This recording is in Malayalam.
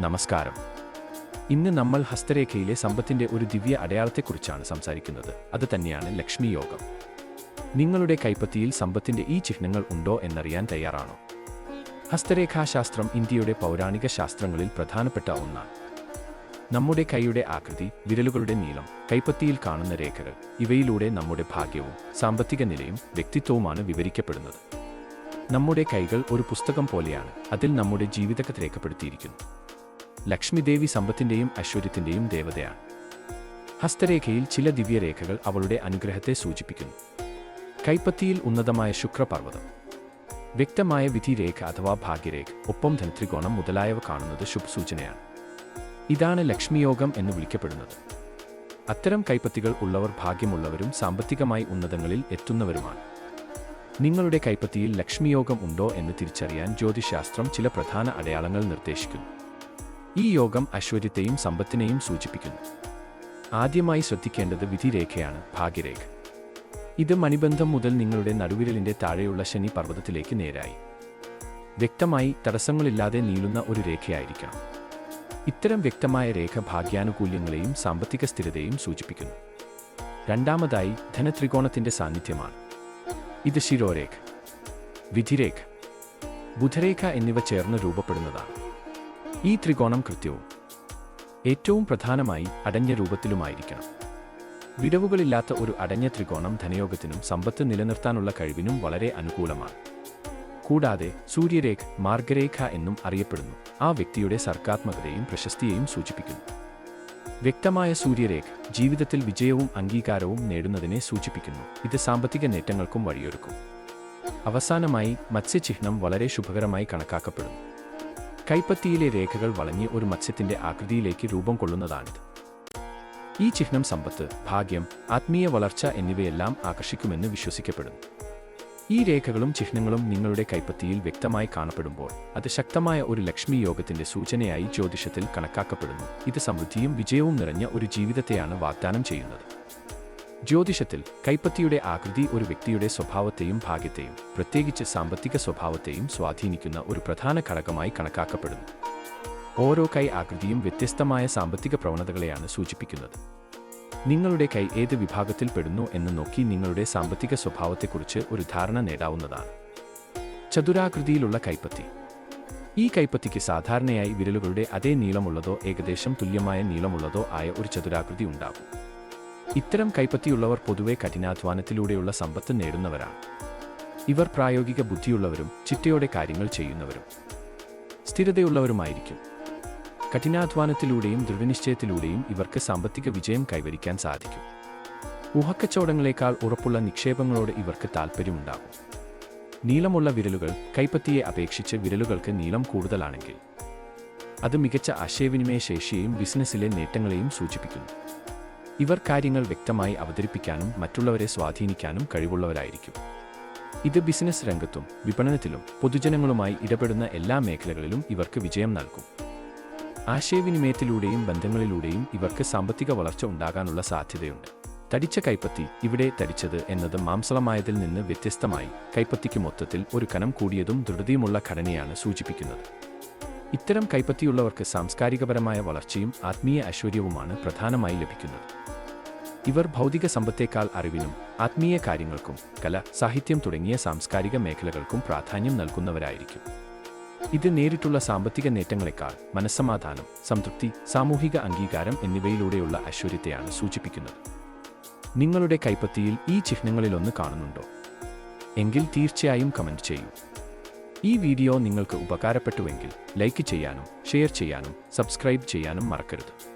നമസ്കാരം. ഇന്ന് നമ്മൾ ഹസ്തരേഖയിലെ സമ്പത്തിന്റെ ഒരു ദിവ്യ അടയാളത്തെക്കുറിച്ചാണ് സംസാരിക്കുന്നത്. അത് തന്നെയാണ് ലക്ഷ്മി യോഗം. നിങ്ങളുടെ കൈപ്പത്തിയിൽ സമ്പത്തിന്റെ ഈ ചിഹ്നങ്ങൾ ഉണ്ടോ എന്നറിയാൻ തയ്യാറാണോ? ഹസ്തരേഖാശാസ്ത്രം ഇന്ത്യയുടെ പൗരാണിക ശാസ്ത്രങ്ങളിൽ പ്രധാനപ്പെട്ട ഒന്നാണ്. നമ്മുടെ കൈയുടെ ആകൃതി വിരലുകളുടെ നീളം കൈപ്പത്തിയിൽ കാണുന്ന രേഖകൾ ഇവയിലൂടെ നമ്മുടെ ഭാഗ്യവും സാമ്പത്തിക നിലയും വ്യക്തിത്വവുമാണ് വിവരിക്കപ്പെടുന്നത്. നമ്മുടെ കൈകൾ ഒരു പുസ്തകം പോലെയാണ്. അതിൽ നമ്മുടെ ജീവിതകഥ രേഖപ്പെടുത്തിയിരിക്കുന്നു. ലക്ഷ്മിദേവി സമ്പത്തിന്റെയും ഐശ്വര്യത്തിന്റെയും ദേവതയാണ്. ഹസ്തരേഖയിൽ ചില ദിവ്യരേഖകൾ അവളുടെ അനുഗ്രഹത്തെ സൂചിപ്പിക്കുന്നു. കൈപ്പത്തിയിൽ ഉന്നതമായ ശുക്രപർവതം. വ്യക്തമായ വിധിരേഖ അഥവാ ഭാഗ്യരേഖ ഒപ്പം ധനത്രികോണം മുതലായവ കാണുന്നത് ശുഭസൂചനയാണ്. ഇതാണ് ലക്ഷ്മിയോഗം എന്ന് വിളിക്കപ്പെടുന്നത്. അത്തരം കൈപ്പത്തികൾ ഉള്ളവർ ഭാഗ്യമുള്ളവരും സാമ്പത്തികമായി ഉന്നതങ്ങളിൽ എത്തുന്നവരുമാണ്. നിങ്ങളുടെ കൈപ്പത്തിയിൽ ലക്ഷ്മിയോഗം ഉണ്ടോ എന്ന് തിരിച്ചറിയാൻ ജ്യോതിശാസ്ത്രം ചില പ്രധാന അടയാളങ്ങൾ നിർദ്ദേശിക്കുന്നു. ഈ യോഗം ഐശ്വര്യത്തെയും സമ്പത്തിനെയും സൂചിപ്പിക്കുന്നു. ആദ്യമായി ശ്രദ്ധിക്കേണ്ടത് വിധിരേഖയാണ് ഭാഗ്യരേഖ. ഇത് മണിബന്ധം മുതൽ നിങ്ങളുടെ നടുവിരലിന്റെ താഴെയുള്ള ശനി പർവതത്തിലേക്ക് നേരായി. വ്യക്തമായി തടസ്സങ്ങളില്ലാതെ നീളുന്ന ഒരു രേഖയായിരിക്കണം. ഇത്തരം വ്യക്തമായ രേഖ ഭാഗ്യാനുകൂല്യങ്ങളെയും സാമ്പത്തിക സ്ഥിരതയും സൂചിപ്പിക്കുന്നു. രണ്ടാമതായി ധനത്രികോണത്തിന്റെ സാന്നിധ്യമാണ്. ഇത് ശിരോരേഖ. വിധിരേഖ. ബുധരേഖ എന്നിവ ചേർന്ന് രൂപപ്പെടുന്നതാണ്. ഈ ത്രികോണം കൃത്യവും ഏറ്റവും പ്രധാനമായി അടഞ്ഞ രൂപത്തിലുമായിരിക്കണം. വിടവുകളില്ലാത്ത ഒരു അടഞ്ഞ ത്രികോണം ധനയോഗത്തിനും സമ്പത്ത് നിലനിർത്താനുള്ള കഴിവിനും വളരെ അനുകൂലമാണ്. കൂടാതെ സൂര്യരേഖ മാർഗരേഖ എന്നും അറിയപ്പെടുന്നു. ആ വ്യക്തിയുടെ സർക്കാത്മകതയും പ്രശസ്തിയെയും സൂചിപ്പിക്കുന്നു. വ്യക്തമായ സൂര്യരേഖ ജീവിതത്തിൽ വിജയവും അംഗീകാരവും നേടുന്നതിനെ സൂചിപ്പിക്കുന്നു. ഇത് സാമ്പത്തിക നേട്ടങ്ങൾക്കും വഴിയൊരുക്കും. അവസാനമായി മത്സ്യചിഹ്നം വളരെ ശുഭകരമായി കണക്കാക്കപ്പെടുന്നു. കൈപ്പത്തിയിലെ രേഖകൾ വളഞ്ഞ് ഒരു മത്സ്യത്തിന്റെ ആകൃതിയിലേക്ക് രൂപം കൊള്ളുന്നതാണിത്. ഈ ചിഹ്നം സമ്പത്ത് ഭാഗ്യം ആത്മീയ വളർച്ച എന്നിവയെല്ലാം ആകർഷിക്കുമെന്ന് വിശ്വസിക്കപ്പെടുന്നു. ഈ രേഖകളും ചിഹ്നങ്ങളും നിങ്ങളുടെ കൈപ്പത്തിയിൽ വ്യക്തമായി കാണപ്പെടുമ്പോൾ അത് ശക്തമായ ഒരു ലക്ഷ്മി യോഗത്തിന്റെ സൂചനയായി ജ്യോതിഷത്തിൽ കണക്കാക്കപ്പെടുന്നു. ഇത് സമൃദ്ധിയും വിജയവും നിറഞ്ഞ ഒരു ജീവിതത്തെയാണ് വാഗ്ദാനം ചെയ്യുന്നത്. ജ്യോതിഷത്തിൽ കൈപ്പത്തിയുടെ ആകൃതി ഒരു വ്യക്തിയുടെ സ്വഭാവത്തെയും ഭാഗ്യത്തെയും പ്രത്യേകിച്ച് സാമ്പത്തിക സ്വഭാവത്തെയും സ്വാധീനിക്കുന്ന ഒരു പ്രധാന ഘടകമായി കണക്കാക്കപ്പെടുന്നു. ഓരോ കൈ ആകൃതിയും വ്യത്യസ്തമായ സാമ്പത്തിക പ്രവണതകളെയാണ് സൂചിപ്പിക്കുന്നത്. നിങ്ങളുടെ കൈ ഏത് വിഭാഗത്തിൽ പെടുന്നു എന്ന് നോക്കി നിങ്ങളുടെ സാമ്പത്തിക സ്വഭാവത്തെക്കുറിച്ച് ഒരു ധാരണ നേടാവുന്നതാണ്. ചതുരാകൃതിയിലുള്ള കൈപ്പത്തി. ഈ കൈപ്പത്തിക്ക് സാധാരണയായി വിരലുകളുടെ അതേ നീളമുള്ളതോ ഏകദേശം തുല്യമായ നീളമുള്ളതോ ആയ ഒരു ചതുരാകൃതി ഉണ്ടാകും. ഇത്തരം കൈപ്പത്തിയുള്ളവർ പൊതുവെ കഠിനാധ്വാനത്തിലൂടെയുള്ള സമ്പത്ത് നേടുന്നവരാണ് ഇവർ പ്രായോഗിക ബുദ്ധിയുള്ളവരും ചിട്ടയോടെ കാര്യങ്ങൾ ചെയ്യുന്നവരും. സ്ഥിരതയുള്ളവരുമായിരിക്കും. കഠിനാധ്വാനത്തിലൂടെയും ദൃഢനിശ്ചയത്തിലൂടെയും ഇവർക്ക് സാമ്പത്തിക വിജയം കൈവരിക്കാൻ സാധിക്കും. ഊഹക്കച്ചവടങ്ങളെക്കാൾ ഉറപ്പുള്ള നിക്ഷേപങ്ങളോട് ഇവർക്ക് താൽപ്പര്യമുണ്ടാകും നീളമുള്ള വിരലുകൾ കൈപ്പത്തിയെ അപേക്ഷിച്ച് വിരലുകൾക്ക് നീളം കൂടുതലാണെങ്കിൽ അത് മികച്ച ആശയവിനിമയ ശേഷിയെയും ബിസിനസ്സിലെ നേട്ടങ്ങളെയും സൂചിപ്പിക്കുന്നു. ഇവർ കാര്യങ്ങൾ വ്യക്തമായി അവതരിപ്പിക്കാനും മറ്റുള്ളവരെ സ്വാധീനിക്കാനും കഴിവുള്ളവരായിരിക്കും. ഇത് ബിസിനസ് രംഗത്തും വിപണനത്തിലും പൊതുജനങ്ങളുമായി ഇടപെടുന്ന എല്ലാ മേഖലകളിലും ഇവർക്ക് വിജയം നൽകും. ആശയവിനിമയത്തിലൂടെയും ബന്ധങ്ങളിലൂടെയും ഇവർക്ക് സാമ്പത്തിക വളർച്ച ഉണ്ടാകാനുള്ള സാധ്യതയുണ്ട്. തടിച്ച കൈപ്പത്തി ഇവിടെ തടിച്ചത് എന്നത് മാംസളമായതിൽ നിന്ന് വ്യത്യസ്തമായി കൈപ്പത്തിക്ക് മൊത്തത്തിൽ ഒരു കനം കൂടിയതും ദൃഢതയുമുള്ള ഘടനയാണ് സൂചിപ്പിക്കുന്നത്. ഇത്തരം കൈപ്പത്തിയുള്ളവർക്ക് സാംസ്കാരികപരമായ വളർച്ചയും ആത്മീയ ഐശ്വര്യവുമാണ് പ്രധാനമായി ലഭിക്കുന്നത്. ഇവർ ഭൗതിക സമ്പത്തേക്കാൾ അറിവിനും ആത്മീയ കാര്യങ്ങൾക്കും കല സാഹിത്യം തുടങ്ങിയ സാംസ്കാരിക മേഖലകൾക്കും പ്രാധാന്യം നൽകുന്നവരായിരിക്കും. ഇത് നേരിട്ടുള്ള സാമ്പത്തിക നേട്ടങ്ങളെക്കാൾ മനസ്സമാധാനം സംതൃപ്തി സാമൂഹിക അംഗീകാരം എന്നിവയിലൂടെയുള്ള ഐശ്വര്യത്തെയാണ് സൂചിപ്പിക്കുന്നത്. നിങ്ങളുടെ കൈപ്പത്തിയിൽ ഈ ചിഹ്നങ്ങളിലൊന്ന് കാണുന്നുണ്ടോ? എങ്കിൽ തീർച്ചയായും കമന്റ് ചെയ്യൂ. ഈ വീഡിയോ നിങ്ങൾക്ക് ഉപകാരപ്പെട്ടുവെങ്കിൽ ലൈക്ക് ചെയ്യാനും ഷെയർ ചെയ്യാനും സബ്സ്ക്രൈബ് ചെയ്യാനും മറക്കരുത്.